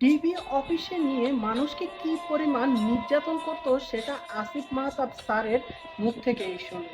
DB অফিসে নিয়ে মানুষকে কি পরিমাণ নির্যাতন করতো, সেটা আসিফ মাহতাব স্যারের মুখ থেকেই শুনি।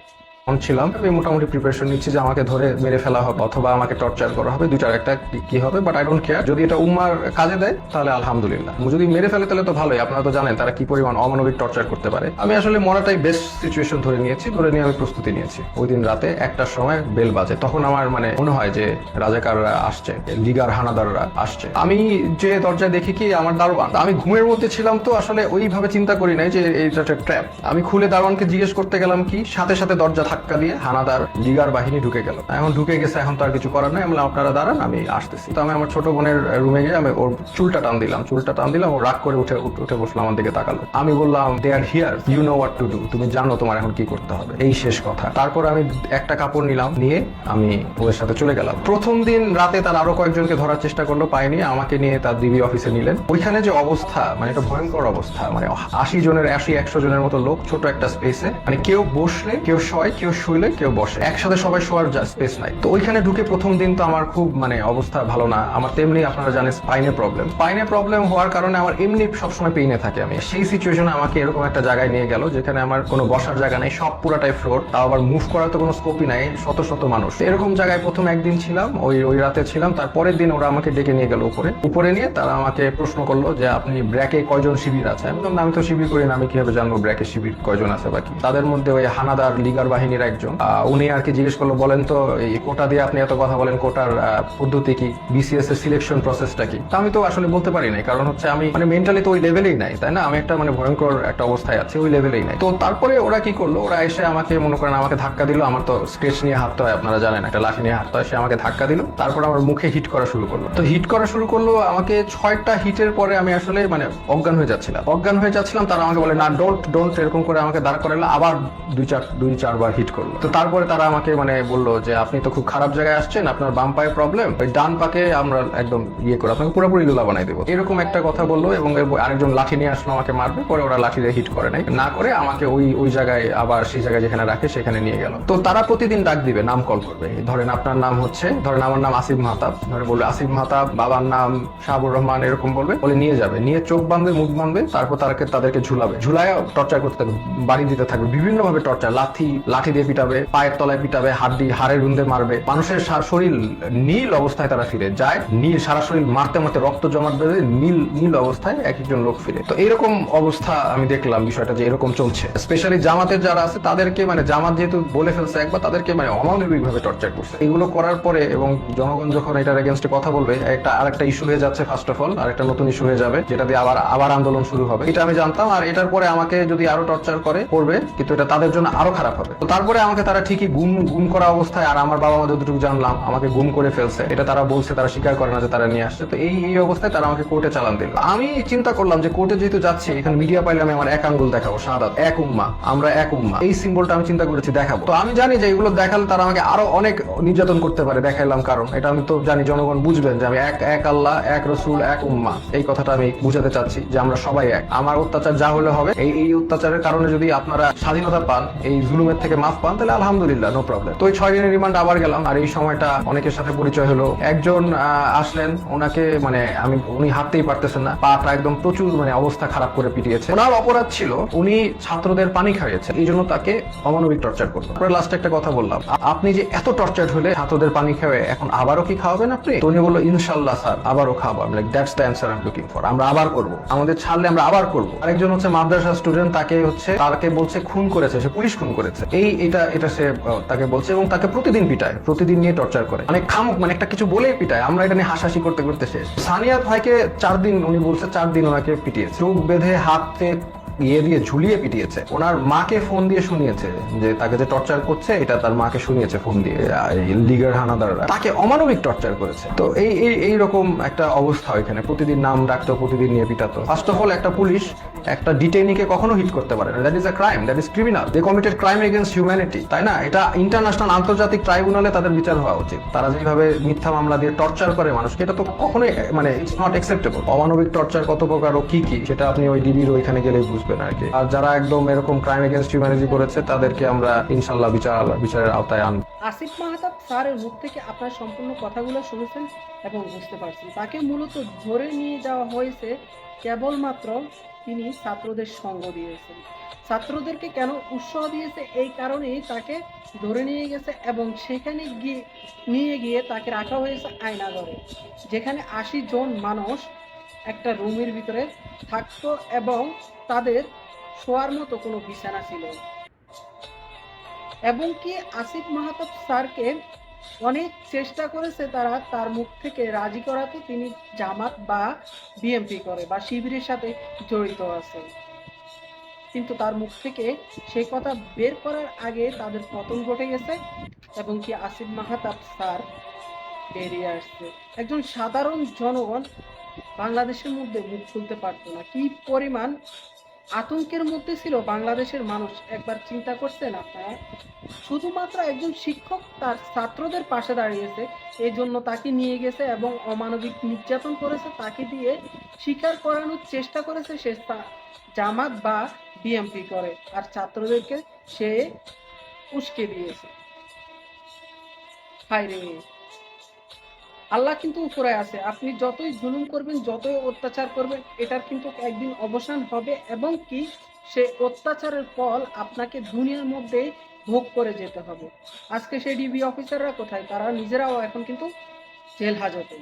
তখন ছিলাম। আমি মোটামুটি প্রিপারেশন নিচ্ছি যে আমাকে ধরে মেরে ফেলা হবে অথবা আমাকে টর্চার করা হবে। দুইটার একটা কি হবে? বাট আই ডোন্ট কেয়ার যদি এটা উম্মার কাজে দেয়, তাহলে আলহামদুলিল্লাহ। যদি মেরে ফেলে, তাহলে তো ভালোই। আপনারা তো জানেন তারা কি পরিমাণ অমানবিক টর্চার করতে পারে। আমি আসলে মরাটাই বেস্ট সিচুয়েশন ধরে নিয়েছি, ধরে নিয়ে আমি প্রস্তুতি নিয়েছি। ওই দিন রাতে একটার সময় বেল বাজে। তখন আমার মানে মনে হয় যে রাজাকাররা আসছে, লিগার হানাদাররা আসছে। আমি যে দরজায় দেখি কি আমার দারোয়ান, আমি ঘুমের মধ্যে ছিলাম তো আসলে ওইভাবে চিন্তা করি নাই যে এইটা ট্র্যাপ আমি খুলে দারোয়ানকে জিজ্ঞেস করতে গেলাম কি, সাথে সাথে দরজা ধাক্কা দিয়ে হানাদার লিগার বাহিনী ঢুকে গেল। এখন ঢুকে গেছে, এখন তো আর কিছু করার নাই। আমি আপনারা দাঁড়ান, আমি আসতেছি। তো আমি আমার ছোট বোনের রুমে গিয়ে আমি ওর চুলটা টান দিলাম, চুলটা টান দিলাম, ও রাগ করে উঠে, উঠে- বসল আমার দিকে তাকালো। আমি বললাম they are here you know what to do তুমি জানো তোমার এখন কি করতে হবে। এই শেষ কথা। তারপর আমি একটা কাপড় নিলাম, নিয়ে আমি ওদের সাথে চলে গেলাম। প্রথম দিন রাতে তার আরও কয়েকজনকে ধরার চেষ্টা করল পাইনি আমাকে নিয়ে তার ডিবি অফিসে নিলেন। ওইখানে যে অবস্থা মানে এটা ভয়ঙ্কর অবস্থা মানে আশি জনের, আশি, একশো জনের মতো লোক, ছোট একটা স্পেসে মানে কেউ বসলে, কেউ শয়, কেউ শুইলে কেউ বসে। একসাথে সবাই শোয়ার স্পেস নাই। তো ওইখানে ঢুকে প্রথম দিন তো আমার খুব মানে অবস্থা ভালো না। আমার তেমনি আপনারা জানেন স্পাইনে প্রবলেম স্পাইনে প্রবলেম হওয়ার কারণে আমার এমনি সবসময় পেইনে থাকে আমি। সেই সিচুয়েশনে আমাকে এরকম একটা জায়গায় নিয়ে গেল, যেখানে আমার কোনো বসার জায়গা নেই, সব পুরাটাই ফ্লোর তাও আবার মুভ করার তো কোনো স্কোপই নাই, শত শত মানুষ। এরকম জায়গায় প্রথম একদিন ছিলাম, ওই ওই রাতে ছিলাম। তারপরের দিন ওরা আমাকে ডেকে নিয়ে গেল উপরে। উপরে নিয়ে তারা আমাকে প্রশ্ন করল যে, আপনি ব্র্যাকে কয়জন শিবির আছে? আমি আমি তো শিবির করি না, আমি কীভাবে জানব ব্র্যাকে শিবির কয়জন আছে বাকি তাদের মধ্যে ওই হানাদার লিগার বাহিনীর একজন। উনি আর কি জিজ্ঞেস করল, বলেন তো, এই কোটা দিয়ে আপনি এত কথা বলেন, কোটার পদ্ধতি কি? বিসিএস এর সিলেকশন প্রসেসটা কি? আমি তো আসলে বলতে পারি নাই, কারণ হচ্ছে আমি মানে মেন্টালি তো ওই লেভেলেই নাই, তাই না? আমি একটা মানে ভয়ঙ্কর একটা অবস্থায় আছি, ওই লেভেলেই নাই। তো তারপরে ওরা কি করল? ওরা এসে আমাকে, মনে করেন, আমাকে ধাক্কা দিল। আমার তো স্কেচ নিয়ে হাঁটতে হয়, আপনারা জানেন, একটা লাঠি নিয়ে হাঁটতে হয়, সে আমাকে ধাক্কা দিল। তারপর আমার মুখে হিট করা শুরু করল। তো হিট করা শুরু করল, আমাকে ছয়টা হিটের পরে আমি আসলে মানে অজ্ঞান হয়ে যাচ্ছিলাম। অজ্ঞান হয়ে যাচ্ছিলাম, তারা আমাকে বলে, না ডোন্ট ডোন্ট এরকম করে আমাকে দাঁড় করালো। আবার দুই চার, দুই, চারবার হিট করল। তো তারপরে তারা আমাকে মানে বলল যে, আপনি তো খুব খারাপ জায়গায় আসছেন, আপনার বাম পায়ে প্রবলেম ওই ডান পাকে আমরা একদম ইয়ে করে, আপনাকে পুরোপুরি লুলা বানাই দেবো। এরকম একটা কথা বলল এবং আরেকজন লাঠি নিয়ে আসলো আমাকে মারবে পরে ওরা লাঠি দিয়ে হিট করে নাই। না করে আমাকে ওই ওই জায়গায় আবার সেই জায়গায় যেখানে রাখে সেখানে নিয়ে গেল। তো তারা প্রতিদিন ডাক দিবে, নাম কল করবে। ধরেন আপনার নাম হচ্ছে, ধরেন আমার নাম আসিফ মাহতাব। ধরে বলবে, আসিফ মাহতাব, বাবার নাম শাহাবুর রহমান, এরকম বলবে। বলে নিয়ে যাবে। নিয়ে চোখ বাঁধবে, মুখ বাঁধবে, তারপর তাদেরকে তাদেরকে ঝুলাবে। ঝুলায় টর্চার করতে থাকবে, বাড়ি দিতে থাকবে বিভিন্ন ভাবে টর্চার লাথি, লাঠি দিয়ে পিটাবে, পায়ের তলায় পিটাবে, হাড্ডি, হাড়ের রুন্দে মারবে। মানুষের শরীর নীল অবস্থায় তারা ফিরে যায়। নীল, সারা শরীর মারতে মারতে রক্ত জমাট বেঁধে নীল নীল অবস্থায় এক একজন লোক ফিরে। তো এরকম অবস্থা আমি দেখলাম বিষয়টা যে এরকম চলছে। স্পেশালি জামাতের যারা আছে, তাদেরকে মানে জামাত যেহেতু বলে ফেলছে একবার, তাদেরকে মানে অমানবিক ভাবে টর্চার করছে। এগুলো করার পরে এবং জনগণ যখন এটার এগেনস্টে কথা বলবে, একটা, আরেকটা ইস্যু হয়ে যাচ্ছে ফার্স্ট অফ অল আর একটা নতুন ইস্যু হয়ে যাবে, যেটা দিয়ে আবার আবার আন্দোলন শুরু হবে। এটা আমি জানতাম, আর এটার পরে আমাকে যদি আরও টর্চার করে, করবে, কিন্তু এটা তাদের জন্য আরও খারাপ হবে। তো তারপরে আমাকে তারা ঠিকই গুম গুম করা অবস্থায় আর আমার বাবা মা যতটুকু জানলাম আমাকে গুম করে ফেলছে। এটা তারা বলছে, তারা স্বীকার করে না যে তারা নিয়ে আসছে। তো এই এই অবস্থায় তারা আমাকে কোর্টে চালান দিল। আমি চিন্তা করলাম যে কোর্টে যেহেতু যাচ্ছি, এখানে মিডিয়া পাইলে আমি আমার এক আঙ্গুল দেখাবো, সাদাত। এক উম্মা, আমরা এক উম্মা। এই সিম্বলটা আমি চিন্তা করেছি দেখাবো। তো আমি জানি যে এগুলো দেখালে তারা আমাকে আরও অনেক নির্যাতন করতে পারে, দেখাইলাম কারণ। এটা আমি তো জানি, জনগণ বুঝবেন যে আমি এক এক আল্লাহ, এক রসুল, এক উম্মা। এই কথাটা আমি বুঝাতে চাচ্ছি যে আমরা সবাই এক। আমার অত্যাচার যা হলে হবে, এই এই অত্যাচারের কারণে যদি আপনারা স্বাধীনতা পান, এই জুলুমের থেকে মাফ পান, তাহলে আলহামদুলিল্লাহ নো প্রবলেম তো ওই ছয় দিনের রিমান্ড আবার গেলাম, আর এই সময়টা অনেকের সাথে পরিচয় হলো। একজন আসলেন, ওনাকে মানে আমি, উনি হাঁটতেই পারতেছেন না পাটা একদম প্রচুর মানে অবস্থা খারাপ করে পিটিয়েছে। ওনার অপরাধ ছিল, উনি ছাত্রদের পানি খাইয়েছে এই জন্য তাকে অমানবিক টর্চার করতো তারপরে লাস্টে একটা কথা বললাম। আপনি যে এত টর্চার হলে ছাত্রদের পানি খাওয়ে এখন আবারও কি খাওয়াবেন আপনি? তো উনি বলল ইনশাল্লাহ স্যার, আবারও খাব আমি like that's the answer I looking for আমরা আবার করব। আমাদের ছাড়লে আমরা আবার করব। আরেকজন হচ্ছে মাদ্রাসা স্টুডেন্ট তাকে হচ্ছে, তাকে বলছে, খুন করেছে। সে পুলিশ খুন করেছে। এই এটা এটা সে তাকে বলছে এবং তাকে প্রতিদিন পিটায়, প্রতিদিন নিয়ে টর্চার করে। অনেক খামুক মানে একটা কিছু বলেই পিটায়। আমরা এটা নিয়ে হাসাহাসি করতে করতে শেষ। সানিয়াত ভাইকে চার দিন, উনি বলছে চার দিন ওনাকে পিটিয়েছে। চোখ বেঁধে হাতে ইয়ে দিয়ে ঝুলিয়ে পিটিয়েছে। ওনার মাকে ফোন দিয়ে শুনিয়েছে যে তাকে যে টর্চার করছে, এটা তার মাকে শুনিয়েছে ফোন দিয়ে লিগার হানাদাররা। তাকে অমানবিক টর্চার করেছে। তো এই এই এই রকম একটা অবস্থা এখানে প্রতিদিন নাম ডাকতো, প্রতিদিন নিয়ে পিটাতো। ফার্স্ট অফ অল একটা পুলিশ একটা ডিটেইনিকে কখনো হিট করতে পারে না। That is a crime that is criminal they committed crime against humanity তাই না? এটা ইন্টারন্যাশনাল আন্তর্জাতিক ট্রাইব্যুনালে তাদের বিচার হওয়া উচিত। তারা যেভাবে মিথ্যা মামলা দিয়ে টর্চার করে মানুষকে, এটা তো কখনোই মানে ইটস নট অ্যাকসেপ্টেবল অমানবিক টর্চার কত প্রকার ও কি কি, সেটা আপনি ওই ডিবির ওইখানে গেলেই বুঝবেন আর কি। আর যারা একদম এরকম ক্রাইম এগেনস্ট হিউম্যানিটি করেছে, তাদেরকে আমরা ইনশাল্লাহ বিচার, বিচারের আওতায় আনব। আসিফ মাহতাব স্যারের মুখ থেকে আপনার সম্পূর্ণ কথাগুলো শুনেছেন এবং বুঝতে পারছেন। তাকে মূলত ধরে নিয়ে যাওয়া হয়েছে কেবলমাত্র তিনি ছাত্রদের সঙ্গ দিয়েছেন ছাত্রদেরকে কেন উৎসাহ দিয়েছে এই কারণেই তাকে ধরে নিয়ে গেছে এবং সেখানে গিয়ে নিয়ে গিয়ে তাকে রাখা হয়েছে আয়নাগরে, যেখানে আশি জন মানুষ একটা রুমের ভিতরে থাকতো এবং তাদের শোয়ার মতো কোনো বিছানা ছিল। এবং কি আসিফ মাহতাব স্যারকে অনেক চেষ্টা করেছে তারা তার মুখ থেকে রাজি করাতে, তিনি জামাত বা বিএমপি করে বা শিবিরের সাথে জড়িত আছে কিন্তু তার মুখ থেকে সেই কথা বের করার আগে তাদের পতন ঘটে গেছে এবং কি আসিফ মাহতাব স্যার বেরিয়ে আসছে। একজন সাধারণ জনগণ বাংলাদেশের মধ্যে মুখ খুলতে পারতো না। কি পরিমাণ আতঙ্কের মধ্যে ছিল বাংলাদেশের মানুষ। একবার চিন্তা করছেন আপনারা? শুধুমাত্র একজন শিক্ষক তার ছাত্রদের পাশে দাঁড়িয়েছে এই জন্য তাকে নিয়ে গেছে এবং অমানবিক নির্যাতন করেছে, তাকে দিয়ে স্বীকার করানোর চেষ্টা করেছে সে জামাত বা বিএমপি করে। আর ছাত্রদেরকে সে উস্কে দিয়েছে। হায় রে আল্লাহ কিন্তু উপরে আছে। আপনি যতই জুলুম করবেন, যতই অত্যাচার করবেন, এটার কিন্তু একদিন অবসান হবে এবং কি? সে অত্যাচারের ফল আপনাকে দুনিয়ার মধ্যে ভোগ করে যেতে হবে। আজকে সেই ডিবি অফিসাররা কোথায়? তারা নিজেরাও এখন কিন্তু জেল হাজতে।